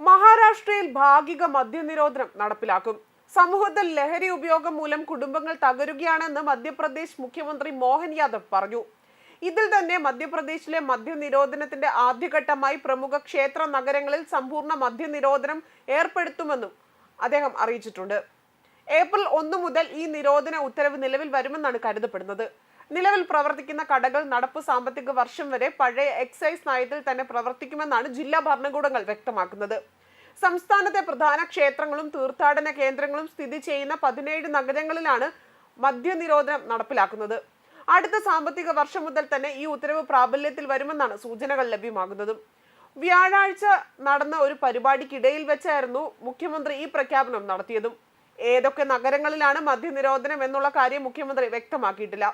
മഹാരാഷ്ട്രയിൽ ഭാഗിക മദ്യനിരോധനം നടപ്പിലാക്കും. സമൂഹത്തിൽ ലഹരി ഉപയോഗം മൂലം കുടുംബങ്ങൾ തകരുകയാണെന്ന് മധ്യപ്രദേശ് മുഖ്യമന്ത്രി മോഹൻ യാദവ് പറഞ്ഞു. ഇതിൽ തന്നെ മധ്യപ്രദേശിലെ മദ്യനിരോധനത്തിന്റെ ആദ്യഘട്ടമായി പ്രമുഖ ക്ഷേത്ര നഗരങ്ങളിൽ സമ്പൂർണ മദ്യനിരോധനം ഏർപ്പെടുത്തുമെന്നും അദ്ദേഹം അറിയിച്ചിട്ടുണ്ട്. ഏപ്രിൽ ഒന്ന് മുതൽ ഈ നിരോധന ഉത്തരവ് നിലവിൽ വരുമെന്നാണ് കരുതപ്പെടുന്നത്. നിലവിൽ പ്രവർത്തിക്കുന്ന കടകൾ നടപ്പ് സാമ്പത്തിക വർഷം വരെ പഴയ എക്സൈസ് നയത്തിൽ തന്നെ പ്രവർത്തിക്കുമെന്നാണ് ജില്ലാ ഭരണകൂടങ്ങൾ വ്യക്തമാക്കുന്നത്. സംസ്ഥാനത്തെ പ്രധാന ക്ഷേത്രങ്ങളും തീർത്ഥാടന കേന്ദ്രങ്ങളും സ്ഥിതി ചെയ്യുന്ന പതിനേഴ് നഗരങ്ങളിലാണ് മദ്യനിരോധനം നടപ്പിലാക്കുന്നത്. അടുത്ത സാമ്പത്തിക വർഷം മുതൽ തന്നെ ഈ ഉത്തരവ് പ്രാബല്യത്തിൽ വരുമെന്നാണ് സൂചനകൾ ലഭ്യമാകുന്നതും. വ്യാഴാഴ്ച നടന്ന ഒരു പരിപാടിക്കിടയിൽ വെച്ചായിരുന്നു മുഖ്യമന്ത്രി ഈ പ്രഖ്യാപനം നടത്തിയതും. ഏതൊക്കെ നഗരങ്ങളിലാണ് മദ്യനിരോധനം എന്നുള്ള കാര്യം മുഖ്യമന്ത്രി വ്യക്തമാക്കിയിട്ടില്ല.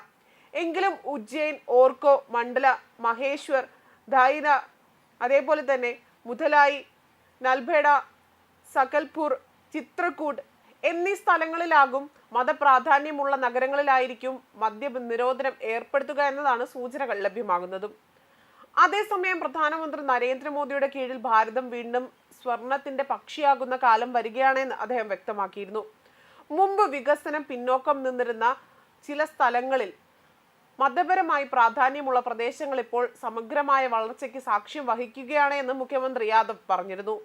എങ്കിലും ഉജ്ജയിൻ ഓർക്കോ മണ്ഡല മഹേശ്വർ ധൈന അതേപോലെ തന്നെ മുതലായി നൽബേഡ സകൽപൂർ ചിത്രകൂട് എന്നീ സ്ഥലങ്ങളിലാകും മതപ്രാധാന്യമുള്ള നഗരങ്ങളിലായിരിക്കും മദ്യ നിരോധനം ഏർപ്പെടുത്തുക എന്നതാണ് സൂചനകൾ ലഭ്യമാകുന്നതും. അതേസമയം പ്രധാനമന്ത്രി നരേന്ദ്രമോദിയുടെ കീഴിൽ ഭാരതം വീണ്ടും സ്വർണത്തിന്റെ പക്ഷിയാകുന്ന കാലം വരികയാണെന്ന് അദ്ദേഹം വ്യക്തമാക്കിയിരുന്നു. മുമ്പ് വികസനം പിന്നോക്കം നിന്നിരുന്ന ചില സ്ഥലങ്ങളിൽ മതപരമായി പ്രാധാന്യമുള്ള പ്രദേശങ്ങൾ ഇപ്പോൾ സമഗ്രമായ വളർച്ചയ്ക്ക് സാക്ഷ്യം വഹിക്കുകയാണ് എന്ന് മുഖ്യമന്ത്രി യാദവ് പറഞ്ഞിരുന്നു.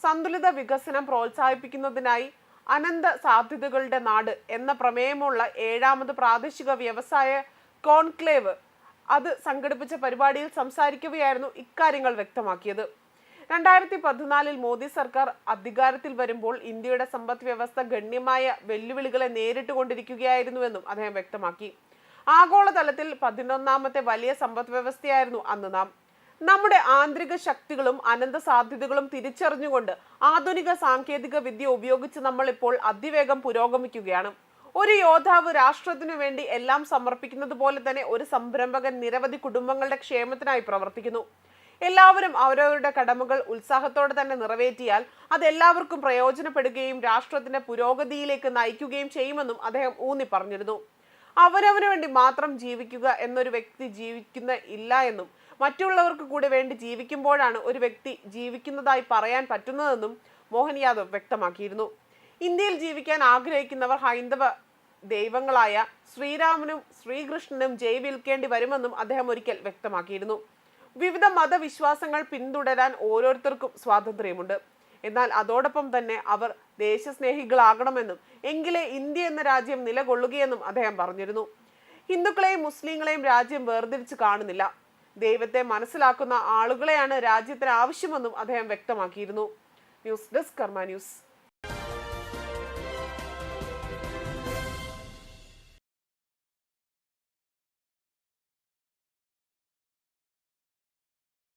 സന്തുലിത വികസനം പ്രോത്സാഹിപ്പിക്കുന്നതിനായി അനന്ത സാധ്യതകളുടെ നാട് എന്ന പ്രമേയമുള്ള ഏഴാമത് പ്രാദേശിക വ്യവസായ കോൺക്ലേവ് അത് സംഘടിപ്പിച്ച പരിപാടിയിൽ സംസാരിക്കുകയായിരുന്നു ഇക്കാര്യങ്ങൾ വ്യക്തമാക്കിയത്. രണ്ടായിരത്തി പതിനാലിൽ മോദി സർക്കാർ അധികാരത്തിൽ വരുമ്പോൾ ഇന്ത്യയുടെ സമ്പദ് വ്യവസ്ഥ ഗണ്യമായ വെല്ലുവിളികളെ നേരിട്ടുകൊണ്ടിരിക്കുകയായിരുന്നുവെന്നും അദ്ദേഹം വ്യക്തമാക്കി. ആഗോളതലത്തിൽ പതിനൊന്നാമത്തെ വലിയ സമ്പദ് വ്യവസ്ഥയായിരുന്നു അന്ന് നാം. നമ്മുടെ ആന്തരിക ശക്തികളും അനന്ത സാധ്യതകളും തിരിച്ചറിഞ്ഞുകൊണ്ട് ആധുനിക സാങ്കേതിക വിദ്യ ഉപയോഗിച്ച് നമ്മൾ ഇപ്പോൾ അതിവേഗം പുരോഗമിക്കുകയാണ്. ഒരു യോദ്ധാവ് രാഷ്ട്രത്തിനു വേണ്ടി എല്ലാം സമർപ്പിക്കുന്നത് പോലെ തന്നെ ഒരു സംരംഭകൻ നിരവധി കുടുംബങ്ങളുടെ ക്ഷേമത്തിനായി പ്രവർത്തിക്കുന്നു. എല്ലാവരും അവരവരുടെ കടമകൾ ഉത്സാഹത്തോടെ തന്നെ നിറവേറ്റിയാൽ അത് എല്ലാവർക്കും പ്രയോജനപ്പെടുകയും രാഷ്ട്രത്തിന്റെ പുരോഗതിയിലേക്ക് നയിക്കുകയും ചെയ്യുമെന്നും അദ്ദേഹം ഊന്നി പറഞ്ഞിരുന്നു അവരവന് വേണ്ടി മാത്രം ജീവിക്കുക എന്നൊരു വ്യക്തി ജീവിക്കുന്ന ഇല്ല എന്നും മറ്റുള്ളവർക്ക് കൂടെ വേണ്ടി ജീവിക്കുമ്പോഴാണ് ഒരു വ്യക്തി ജീവിക്കുന്നതായി പറയാൻ പറ്റുന്നതെന്നും മോഹൻ യാദവ് വ്യക്തമാക്കിയിരുന്നു. ഇന്ത്യയിൽ ജീവിക്കാൻ ആഗ്രഹിക്കുന്നവർ ഹൈന്ദവ ദൈവങ്ങളായ ശ്രീരാമനും ശ്രീകൃഷ്ണനും ജയ് വിൽക്കേണ്ടി വരുമെന്നും അദ്ദേഹം ഒരിക്കൽ വ്യക്തമാക്കിയിരുന്നു. വിവിധ മതവിശ്വാസങ്ങൾ പിന്തുടരാൻ ഓരോരുത്തർക്കും സ്വാതന്ത്ര്യമുണ്ട്. എന്നാൽ അതോടൊപ്പം തന്നെ അവർ ദേശസ്നേഹികളാകണമെന്നും എങ്കിലേ ഇന്ത്യ എന്ന രാജ്യം നിലകൊള്ളുകയെന്നും അദ്ദേഹം പറഞ്ഞിരുന്നു. ഹിന്ദുക്കളെയും മുസ്ലിങ്ങളെയും രാജ്യം വേർതിരിച്ച് കാണുന്നില്ല. ദൈവത്തെ മനസ്സിലാക്കുന്ന ആളുകളെയാണ് രാജ്യത്തിന് ആവശ്യമെന്നും അദ്ദേഹം വ്യക്തമാക്കിയിരുന്നു. News desk Karma news.